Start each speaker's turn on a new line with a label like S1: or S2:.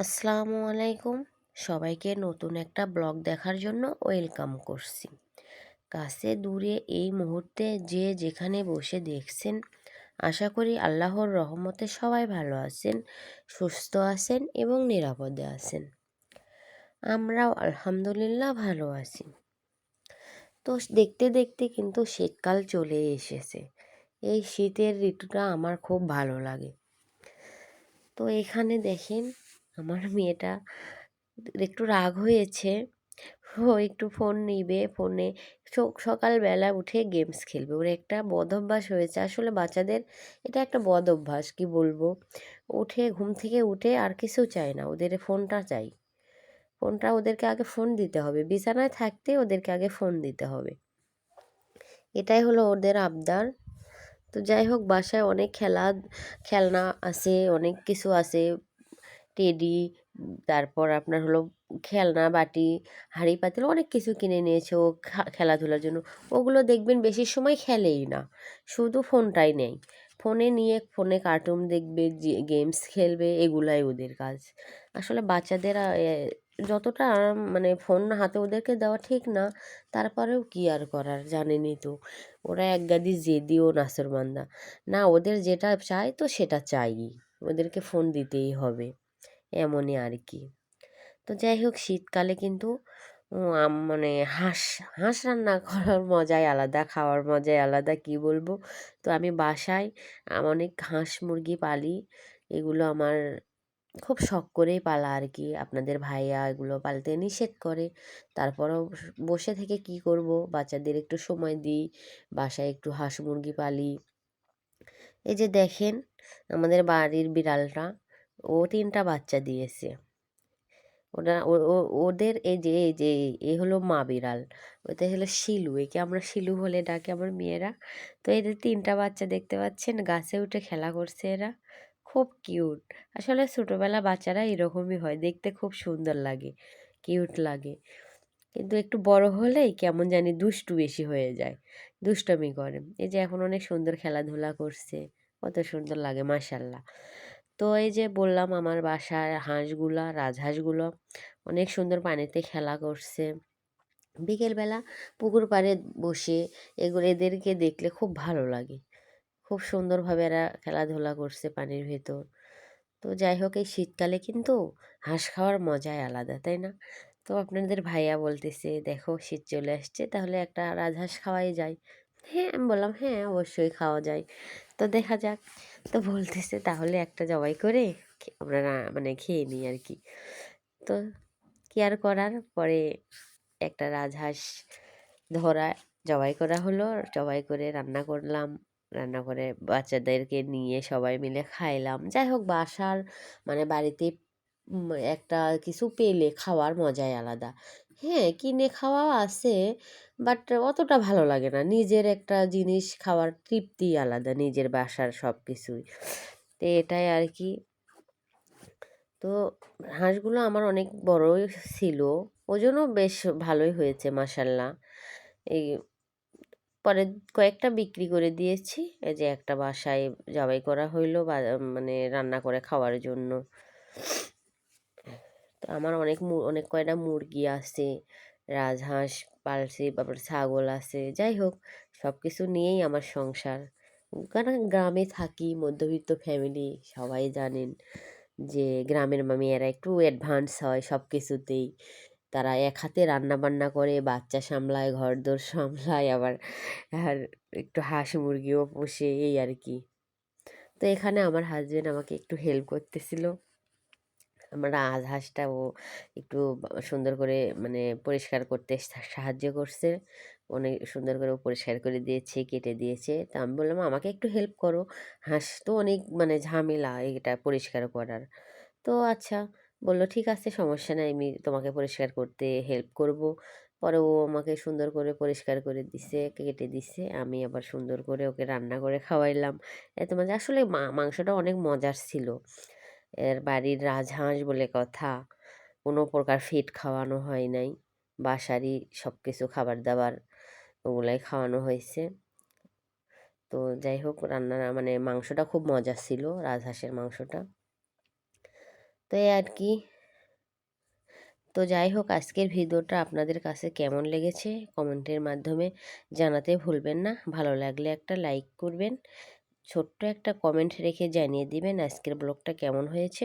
S1: আসসালামু আলাইকুম। সবাইকে নতুন একটা ব্লগ দেখার জন্য ওয়েলকাম করছি। কাছে দূরে এই মুহূর্তে যে যেখানে বসে দেখছেন, আশা করি আল্লাহর রহমতে সবাই ভালো আছেন, সুস্থ আছেন এবং নিরাপদে আছেন। আমরাও আলহামদুলিল্লাহ ভালো আছি। তো দেখতে দেখতে কিন্তু শীতকাল চলে এসেছে। এই শীতের ঋতুটা আমার খুব ভালো লাগে। তো এখানে দেখেন আমার মেয়েটা একটু রাগ হয়েছে। ও একটু ফোন নিবে, ফোনে সকালবেলা উঠে গেমস খেলবে। ওর একটা বদ অভ্যাস হয়েছে। আসলে বাচ্চাদের এটা একটা বদ অভ্যাস কী বলব? উঠে, ঘুম থেকে উঠে আর কিছু চায় না। ওদের ফোনটা চাই। ফোনটা ওদেরকে আগে ফোন দিতে হবে। বিছানায় থাকতে ওদেরকে আগে ফোন দিতে হবে। এটাই হলো ওদের আবদার। তো যাই হোক, বাসায় অনেক খেলা, খেলনা আছে, অনেক কিছু আছে। টেডি, তারপর আপনার হলো খেলনা, বাটি, হাঁড়ি, পাতিল অনেক কিছু কিনে নিয়েছে ও খেলাধুলার জন্য। ওগুলো দেখবেন বেশি সময় খেলেই না। শুধু ফোনটাই নেই। ফোনে নিয়ে ফোনে কার্টুন দেখবে গেমস খেলবে, এগুলাই ওদের কাজ। আসলে বাচ্চাদের যতটা মানে ফোন হাতে ওদেরকে দেওয়া ঠিক না, তারপরেও কী আর করার জানেনই তো। ওরা এক গাদি জেদি ও নাসরবান্দা না, ওদের যেটা চায় তো সেটা চাই। ওদেরকে ফোন দিতেই হবে। এমনই আর কি তো যাই হোক, শীতকালে কিন্তু মানে হাঁস হাঁস রান্না করার মজাই আলাদা, খাওয়ার মজাই আলাদা, কি বলব? তো আমি বাসায় অনেক হাঁস মুরগি পালি, এগুলো আমার খুব শখ করেই পালা আর কি আপনাদের ভাইয়া এগুলো পালতে নিষেধ করে। তারপরেও বসে থেকে কি করব? বাচ্চাদের একটু সময় দিই, বাসায় একটু হাঁস মুরগি পালি। এই যে দেখেন, আমাদের বাড়ির বিড়ালটা ও তিনটা বাচ্চা দিয়েছে। ওরা ওদের এই যে এই যে এ হলো মা বিড়াল ওটা হলো শিলু, একে আমরা শিলু বলে ডাকে আমার মেয়েরা। তো এদের তিনটা বাচ্চা দেখতে পাচ্ছেন, গাছে উঠে খেলা করছে এরা, খুব কিউট। আসলে ছোটোবেলা বাচ্চারা এরকমই হয়, দেখতে খুব সুন্দর লাগে, কিউট লাগে। কিন্তু একটু বড় হলেই কেমন জানি দুষ্টু বেশি হয়ে যায়, দুষ্টমি করে। এই যে এখন অনেক সুন্দর খেলাধুলা করছে, কত সুন্দর লাগে মাসাল্লাহ তো এই যে বললাম আমার বাসার হাঁসগুলো, রাজহাঁসগুলো অনেক সুন্দর পানিতে খেলা করছে। বিকেলবেলা পুকুর পাড়ে বসে এগুলো, এদেরকে দেখলে খুব ভালো লাগে। খুব সুন্দরভাবে এরা খেলাধুলা করছে পানির ভেতর। তো যাই হোক, এই শীতকালে কিন্তু হাঁস খাওয়ার মজাই আলাদা, তাই না? তো আপনাদের ভাইয়া বলতেছে, দেখো, শীত চলে আসছে, তাহলে একটা রাজহাঁস খাওয়াই যায়। হ্যাঁ আমি বললাম হ্যাঁ অবশ্যই খাওয়া যায়। তো দেখা যাক। তো বলতেছে, তাহলে একটা জবাই করে আমরা মানে খেয়ে নিই আর কি। তো কি আর করার? পরে একটা রাজহাঁস ধরা, জবাই করা হলো। জবাই করে রান্না করলাম। রান্না করে বাচ্চাদেরকে নিয়ে সবাই মিলে খাইলাম। যাই হোক, বাসার মানে বাড়িতে একটা কিছু পেলে খাওয়ার মজাই আলাদা। হ্যাঁ কিনে খাওয়া আছে। বাট অতটা ভালো লাগে না। নিজের একটা জিনিস খাওয়ার তৃপ্তি আলাদা, নিজের বাসার সব কিছুই তো এটাই আর কি। তো হাঁসগুলো আমার অনেক বড়ই ছিল। ওজনও বেশ ভালোই হয়েছে মাসাল্লাহ এই পরে কয়েকটা বিক্রি করে দিয়েছি। এই যে একটা বাসায় জবাই করা হইল বা মানে রান্না করে খাওয়ার জন্য। তো আমার অনেক অনেক কয়টা মুরগি আছে। রাজহাঁস পালছি তারপর ছাগল আছে, যাই হোক সব কিছু নিয়েই আমার সংসার। কারণ গ্রামে থাকি, মধ্যবিত্ত ফ্যামিলি সবাই জানেন যে গ্রামের মেয়েরা একটু অ্যাডভান্স হয় সব কিছুতেই তারা এক হাতে রান্না বান্না করে, বাচ্চা সামলায় ঘর দোর সামলায়, আবার আর একটু হাঁস মুরগিও পোষে, এই আর কি। তো এখানে আমার হাজব্যান্ড আমাকে একটু হেল্প করতেছিল। আমার হাঁসটা ও একটু সুন্দর করে মানে পরিষ্কার করতে সাহায্য করছে। অনেক সুন্দর করে পরিষ্কার করে দিয়েছে, কেটে দিয়েছে। তা আমি বললাম, আমাকে একটু হেল্প করো। হাঁস তো অনেক মানে ঝামেলা এটা পরিষ্কার করার। তো আচ্ছা বলল, ঠিক আছে, সমস্যা নাই, আমি তোমাকে পরিষ্কার করতে হেল্প করব। পরে ও আমাকে সুন্দর করে পরিষ্কার করে দিছে, কেটে দিছে। আমি আবার সুন্দর করে ওকে রান্না করে খাওয়াইলাম। এত মজা আসলে মাংসটা অনেক মজার ছিল। এর বাড়ির রাজহাঁস বলে কথা। কোনো প্রকার ফিড খাওয়ানো হয় নাই। বাসারই সব কিছু খাবার দাবার ওগুলাই খাওয়ানো হয়েছে। তো যাই হোক, রান্নার মানে মাংসটা খুব মজা ছিল, রাজহাঁসের মাংসটা। তো এই আর কি। তো যাই হোক, আজকের ভিডিওটা আপনাদের কাছে কেমন লেগেছে? কমেন্টের মাধ্যমে জানাতে ভুলবেন না। ভালো লাগলে একটা লাইক করবেন। ছোট্ট একটা কমেন্ট রেখে জানিয়ে দিবেন আজকের ব্লগটা কেমন হয়েছে।